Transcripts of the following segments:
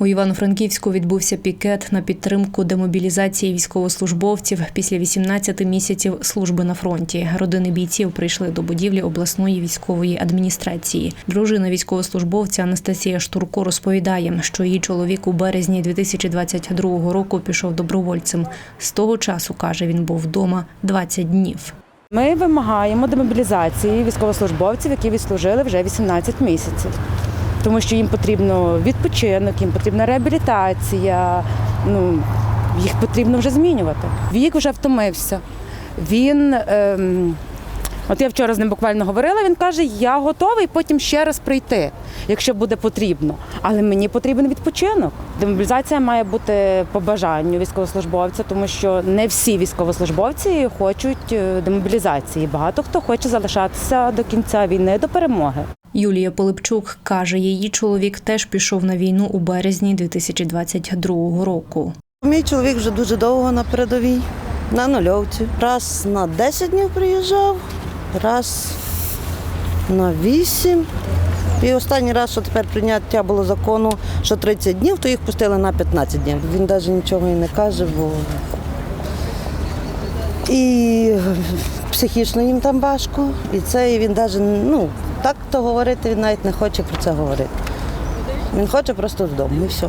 У Івано-Франківську відбувся пікет на підтримку демобілізації військовослужбовців після 18 місяців служби на фронті. Родини бійців прийшли до будівлі обласної військової адміністрації. Дружина військовослужбовця Анастасія Штурко розповідає, що її чоловік у березні 2022 року пішов добровольцем. З того часу каже, він був вдома 20 днів. Ми вимагаємо демобілізації військовослужбовців, які відслужили вже 18 місяців, тому що їм потрібно відпочинок, їм потрібна реабілітація. Ну їх потрібно вже змінювати. Вік вже втомився. Він ем, от я вчора з ним буквально говорила. Він каже: Я готовий потім ще раз прийти, якщо буде потрібно. Але мені потрібен відпочинок. Демобілізація має бути по бажанню військовослужбовця, тому що не всі військовослужбовці хочуть е, демобілізації. Багато хто хоче залишатися до кінця війни до перемоги. Юлія Полипчук каже, її чоловік теж пішов на війну у березні 2022 року. Мій чоловік вже дуже довго на передовій, на нульовці. Раз на 10 днів приїжджав, раз на 8. І останній раз, що тепер прийняття було закону, що 30 днів, то їх пустили на 15 днів. Він навіть нічого і не каже, бо і психічно їм там важко. І це і він навіть, ну, так то говорити, він навіть не хоче про це говорити. Він хоче просто додому і все.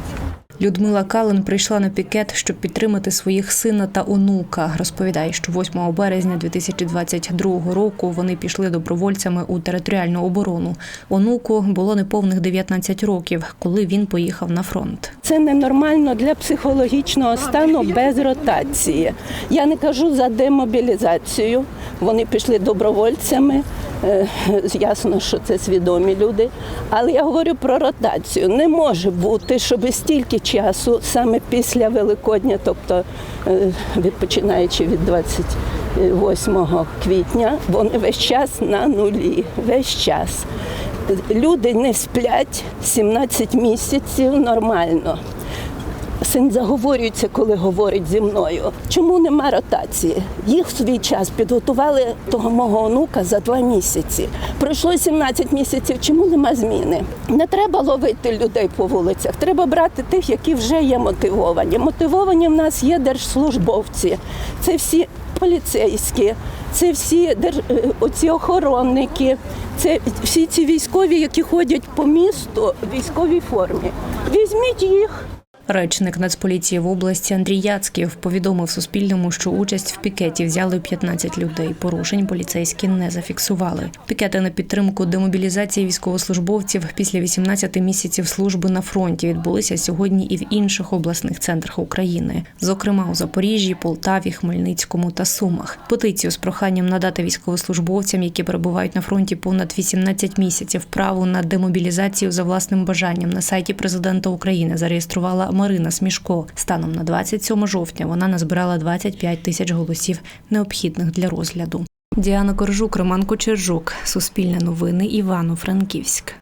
Людмила Калин прийшла на пікет, щоб підтримати своїх сина та онука. Розповідає, що 8 березня 2022 року вони пішли добровольцями у територіальну оборону. Онуку було неповних 19 років, коли він поїхав на фронт. Це ненормально для психологічного стану без ротації. Я не кажу за демобілізацію. Вони пішли добровольцями. Е, Ясно, що це свідомі люди. Але я говорю про ротацію. Не може бути, щоб стільки часу, саме після Великодня, тобто е, від- починаючи від 28 квітня, вони весь час на нулі. Весь час. Люди не сплять 17 місяців нормально. Син заговорюється, коли говорить зі мною. Чому нема ротації? Їх в свій час підготували того мого онука за два місяці. Пройшло 17 місяців. Чому нема зміни? Не треба ловити людей по вулицях. Треба брати тих, які вже є мотивовані. Мотивовані в нас є держслужбовці. Це всі поліцейські, це всі дер- е, оці охоронники, це всі ці військові, які ходять по місту в військовій формі. Візьміть їх. Речник Нацполіції в області Андрій Яцьків повідомив Суспільному, що участь в пікеті взяли 15 людей. Порушень поліцейські не зафіксували. Пікети на підтримку демобілізації військовослужбовців після 18 місяців служби на фронті відбулися сьогодні і в інших обласних центрах України, зокрема у Запоріжжі, Полтаві, Хмельницькому та Сумах. Петицію з проханням надати військовослужбовцям, які перебувають на фронті понад 18 місяців, право на демобілізацію за власним бажанням на сайті президента України зареєструвала Марина Смішко. Станом на 27 жовтня вона назбирала 25 тисяч голосів, необхідних для розгляду. Діана Коржук, Роман Кочержук, Суспільне новини, Івано-Франківськ.